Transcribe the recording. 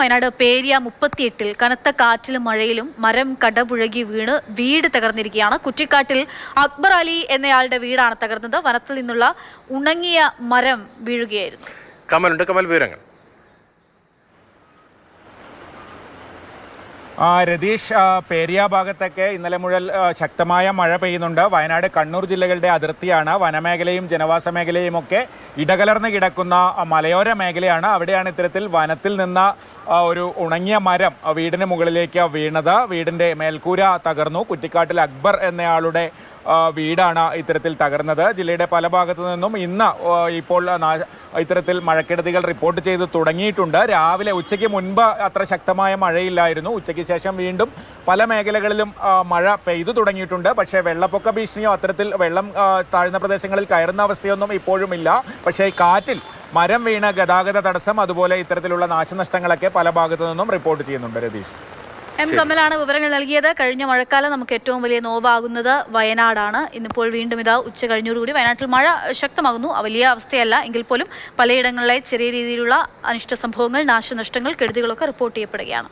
വയനാട് പേരിയ മുപ്പത്തിയെട്ടിൽ കനത്ത കാറ്റിലും മഴയിലും മരം കടപുഴകി വീണ് വീട് തകർന്നിരിക്കുകയാണ്. കുറ്റിക്കാട്ടിൽ അക്ബർ അലി എന്നയാളുടെ വീടാണ് തകർന്നത്. വനത്തിൽ നിന്നുള്ള ഉണങ്ങിയ മരം വീഴുകയായിരുന്നു. കമലുണ്ട്. കമൽ വിവരങ്ങൾ. രതീഷ് പേരിയ ഭാഗത്തൊക്കെ ഇന്നലെ മുതൽ ശക്തമായ മഴ പെയ്യുന്നുണ്ട്. വയനാട് കണ്ണൂർ ജില്ലകളുടെ അതിർത്തിയാണ്. വനമേഖലയും ജനവാസ മേഖലയും ഒക്കെ ഇടകലർന്ന് കിടക്കുന്ന മലയോര മേഖലയാണ്. അവിടെയാണ് ഇത്തരത്തിൽ വനത്തിൽ നിന്ന് ഒരു ഉണങ്ങിയ മരം വീടിന് മുകളിലേക്ക് വീണത്. വീടിന്റെ മേൽക്കൂര തകർന്നു. കുറ്റിക്കാട്ടിൽ അക്ബർ എന്നയാളുടെ വീടാണ് ഇത്തരത്തിൽ തകർന്നത്. ജില്ലയുടെ പല ഭാഗത്തു നിന്നും ഇന്ന് ഇപ്പോൾ ഇത്തരത്തിൽ മഴക്കെടുതികൾ റിപ്പോർട്ട് ചെയ്ത് തുടങ്ങിയിട്ടുണ്ട്. രാവിലെ ഉച്ചയ്ക്ക് മുൻപ് അത്ര ശക്തമായ മഴയില്ലായിരുന്നു. ഉച്ചയ്ക്ക് ശേഷം വീണ്ടും പല മേഖലകളിലും മഴ പെയ്തു തുടങ്ങിയിട്ടുണ്ട്. പക്ഷേ വെള്ളപ്പൊക്ക ഭീഷണിയോ അത്തരത്തിൽ വെള്ളം താഴ്ന്ന പ്രദേശങ്ങളിൽ കയറുന്ന അവസ്ഥയൊന്നും ഇപ്പോഴുമില്ല പക്ഷേ കാറ്റിൽ മരം വീണ് ഗതാഗത തടസ്സം അതുപോലെ ഇത്തരത്തിലുള്ള നാശനഷ്ടങ്ങളൊക്കെ പല ഭാഗത്തു നിന്നും റിപ്പോർട്ട് ചെയ്യുന്നുണ്ട് രതീഷ്. എം കമലാണ് വിവരങ്ങൾ നൽകിയത്. കഴിഞ്ഞ മഴക്കാലം നമുക്ക് ഏറ്റവും വലിയ നോവാകുന്നത് വയനാടാണ്. ഇന്നിപ്പോൾ വീണ്ടും ഇതാ ഉച്ച കഴിഞ്ഞോടുകൂടി വയനാട്ടിൽ മഴ ശക്തമാകുന്നു. വലിയ അവസ്ഥയല്ല. എങ്കിൽ പോലും പലയിടങ്ങളിലെ ചെറിയ രീതിയിലുള്ള അനിഷ്ട സംഭവങ്ങൾ നാശനഷ്ടങ്ങൾ കെടുതികളൊക്കെ റിപ്പോർട്ട് ചെയ്യപ്പെടുകയാണ്.